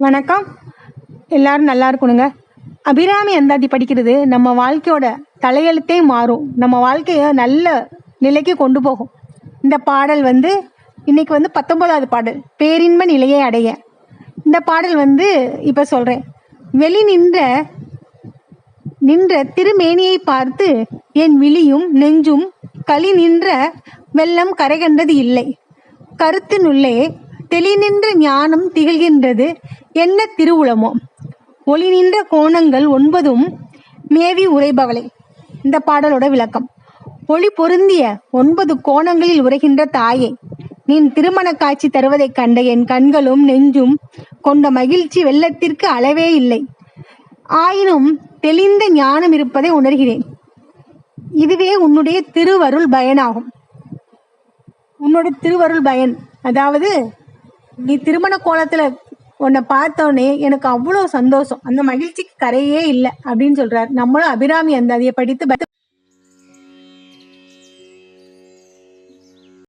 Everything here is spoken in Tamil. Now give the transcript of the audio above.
வணக்கம். எல்லாரும் நல்லா இருக்கணுங்க. அபிராமி அந்தாதி படிக்கிறது? நம்ம வாழ்க்கையோட தலையெழுத்தே மாறும். நம்ம வாழ்க்கையை நல்ல நிலைக்கு கொண்டு போகும். இந்த பாடல் வந்து இன்னைக்கு வந்து பத்தொன்பதாவது பாடல். பேரின்ப நிலையை அடைய. இந்த பாடல் வந்து இப்போ சொல்கிறேன் வெளி நின்ற நின்ற திருமேனியை பார்த்து என் விழியும் நெஞ்சும் களி நின்ற வெள்ளம் கரை கண்டது இல்லை கருத்தினுள்ளே தெளிநின்ற ஞானம் திகழ்கின்றது. என்ன திருவுளமோ? ஒளி நின்ற கோணங்கள் ஒன்பதும் மேவி உரைபவளை. இந்த பாடலோட விளக்கம். ஒளி பொருந்திய ஒன்பது கோணங்களில் உரைகின்ற தாயை நீ திருமண காட்சி தருவதைக் கண்ட என் கண்களும் நெஞ்சும் கொண்ட மகிழ்ச்சி வெள்ளத்திற்கு அளவே இல்லை. ஆயினும் தெளிந்த ஞானம் இருப்பதை உணர்கிறேன். இதுவே உன்னுடைய திருவருள் பயனாகும். உன்னோட திருவருள் பயன் அதாவது நீ திருமண கோலத்துல உன்னை பார்த்தோன்னே எனக்கு அவ்வளோ சந்தோஷம். அந்த மகிழ்ச்சிக்கு கரையே இல்லை அப்படின்னு சொல்றாரு. நம்மளும் அபிராமி அந்த படித்து